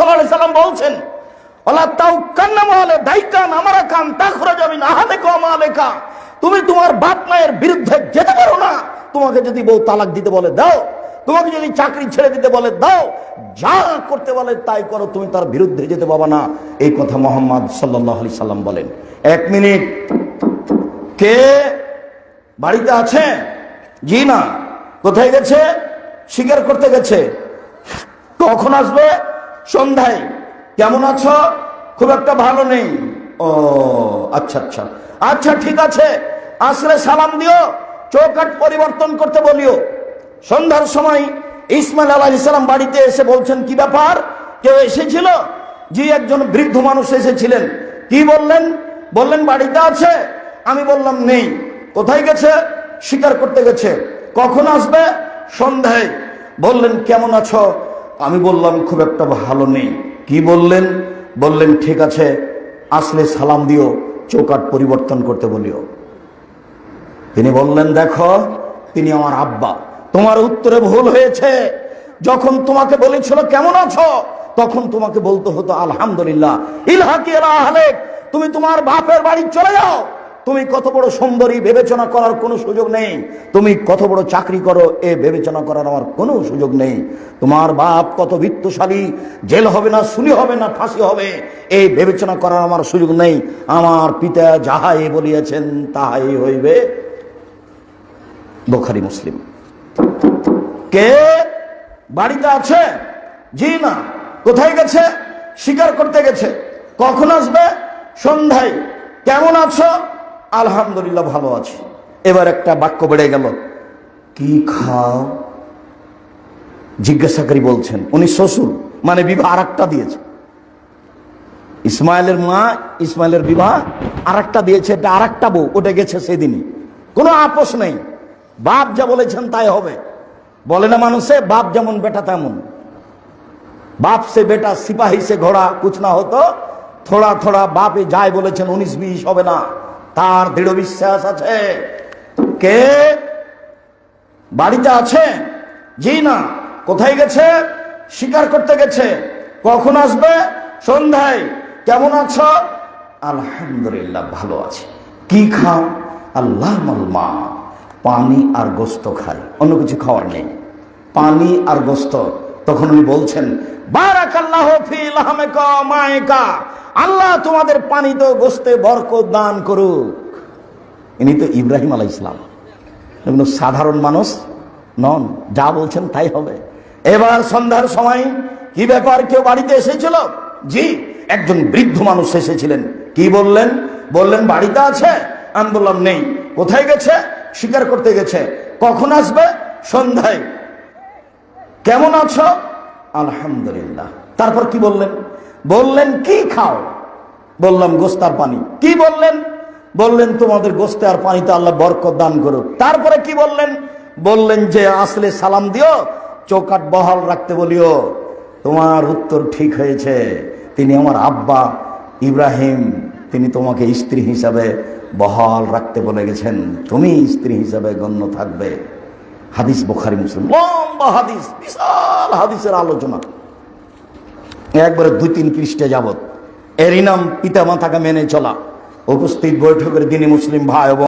সাল্লাহ বলছেন ওলা তাও কান্না মহালে দাইকান আমারা কান তাখরা যাবি না হালে কমালেকা তুমি তোমার বাপ মায়ের বিরুদ্ধে যেতে পারো না। তোমাকে যদি বউ তালাক দিতে বলে দাও, তোমাকে যদি চাকরি ছেড়ে দিতে বলে দাও, যা করতে বলে তাই করো, তুমি তার বিরুদ্ধে যেতে পাবা না। এই কথা মোহাম্মদ সাল্লাহ আলি সাল্লাম বলেন। এক মিনিট। কে বাড়িতে আছে? জি না। কোথায় গেছে? স্বীকার করতে গেছে। কখন আসবে? সন্ধ্যায়। কেমন আছো? খুব একটা ভালো নেই। ও আচ্ছা আচ্ছা। আচ্ছা ঠিক আছে। আসলে সালাম দিও চৌকাট পরিবর্তন করতে বলিও। সন্ধ্যার সময় ইসমাইল আলাহ ইসলাম বাড়িতে এসে বলছেন, কি ব্যাপার? কেউ এসেছিল? জি, একজন বৃদ্ধ মানুষ এসেছিলেন। কি বললেন? বললেন, বাড়িতে আছে? আমি বললাম, নেই। কোথায় গেছে? শিকার করতে গেছে। কখন আসবে? সন্ধ্যায়। বললেন, কেমন আছো? আমি বললাম, খুব একটা ভালো নেই। কি বললেন? বললেন, ঠিক আছে, আসলে সালাম দিও চৌকাট পরিবর্তন করতে বলিও। তিনি বললেন, দেখো, তিনি আমার আব্বা। তোমার উত্তরে ভুল হয়েছে। যখন তোমাকে বলেছিল, কেমন আছো? তখন তোমাকে বলতে হতো, আলহামদুলিল্লাহ। ইলহাকি তুমি তোমার বাপের বাড়ি চলে যাও। তুমি কত বড় সুন্দরী, বিবেচনা করার কোনো সুযোগ নেই। তুমি কত বড় চাকরি করো, এ বিবেচনা করার আমার কোনো সুযোগ নেই। তোমার বাপ কত বিত্তশালী, জেল হবে না, সুলি হবে না, ফাঁসি হবে এই বিবেচনা করার আমার সুযোগ নেই। আমার পিতা যাহাই বলিয়াছেন, তাহাই হইবে। বোখারি মুসলিম। কে বাড়িতে আছে? জি না। কোথায় গেছে? শিকার করতে গেছে। কখন আসবে? সন্ধ্যায়। কেমন আছো? আলহামদুলিল্লাহ ভালো আছি। এবার একটা বাক্য বেড়ে গেল, কি খাও? জিজ্ঞাসাকারী বলছেন, উনি শ্বশুর মানে বিবাহ আর একটা দিয়েছে। ইসমাইলের মা, ইসমাইলের বিবাহ আর একটা দিয়েছে, এটা আর একটা বউ, ওটা গেছে সেদিনই। কোনো আপোষ নেই। বাপ যা বলেছেন তাই হবে। বলে না মানুষে বাপ যেমন, বেটা তেমন। বাপ সে বেটা, সিপাহী সে ঘোড়া, কুছ না হতো, থোড়া থোড়া বাপে যায় বলেছেন, উনিশ বিশ হবে না। তার দৃঢ় বিশ্বাস আছে। কে? বাড়িতে আছে? জি না। কোথায় গেছে? শিকার করতে গেছে। কখন আসবে? সন্ধ্যায়। কেমন আছো? আলহামদুলিল্লাহ, ভালো আছে। কি খাও? আল্লাহ মা। পানি আর গোস্ত খাই। অন্য কিছু খাওয়ার নেই। পানি আর গোস্ত। তখন উনি বলছেন, বারাকাল্লাহ ফি লাহমিকা মায়কা আল্লাহ তোমাদের পানি তো গোস্তে বরকত দান করুক। ইনি তো ইব্রাহিম আলাইহিস ইসলাম এগুলো সাধারণ মানুষ নন, যা বলছেন তাই হবে। এবার সন্ধ্যার সময় কি ব্যাপার, কেউ বাড়িতে এসেছিল? জি, একজন বৃদ্ধ মানুষ এসেছিলেন। কি বললেন? বললেন, বাড়িতে আছে? আমি বললাম, নেই। কোথায় গেছে? শিকার করতে গেছে। কখন আসবে? সন্ধ্যায়। কেমন আছো? আলহামদুলিল্লাহ। তারপর কি বললেন? বললেন, কি খাও? বললাম, গোস্তার পানি। কি বললেন? বললেন, তোমাদের গোস্তে আর পানিতে আল্লাহ বরকত দান করুক। তারপরে কি বললেন? বললেন যে, আসলে সালাম দিও চৌকাট বহাল রাখতে বলিও, তোমার উত্তর ঠিক হয়েছে। তিনি আমার আব্বা ইব্রাহিম, তিনি তোমাকে স্ত্রী হিসাবে বহাল রাখতে বলে গেছেন। তুমি স্ত্রী হিসাবে গণ্য থাকবে। হাদিস বোখারি, মুসলিম। লম্বা হাদিস, বিশাল হাদিসের আলোচনা। একবারে দুই তিন পৃষ্ঠে যাবত এরই নাম পিতা মাতাকে মেনে চলা। উপস্থিত বৈঠকের দিনে মুসলিম ভাই এবং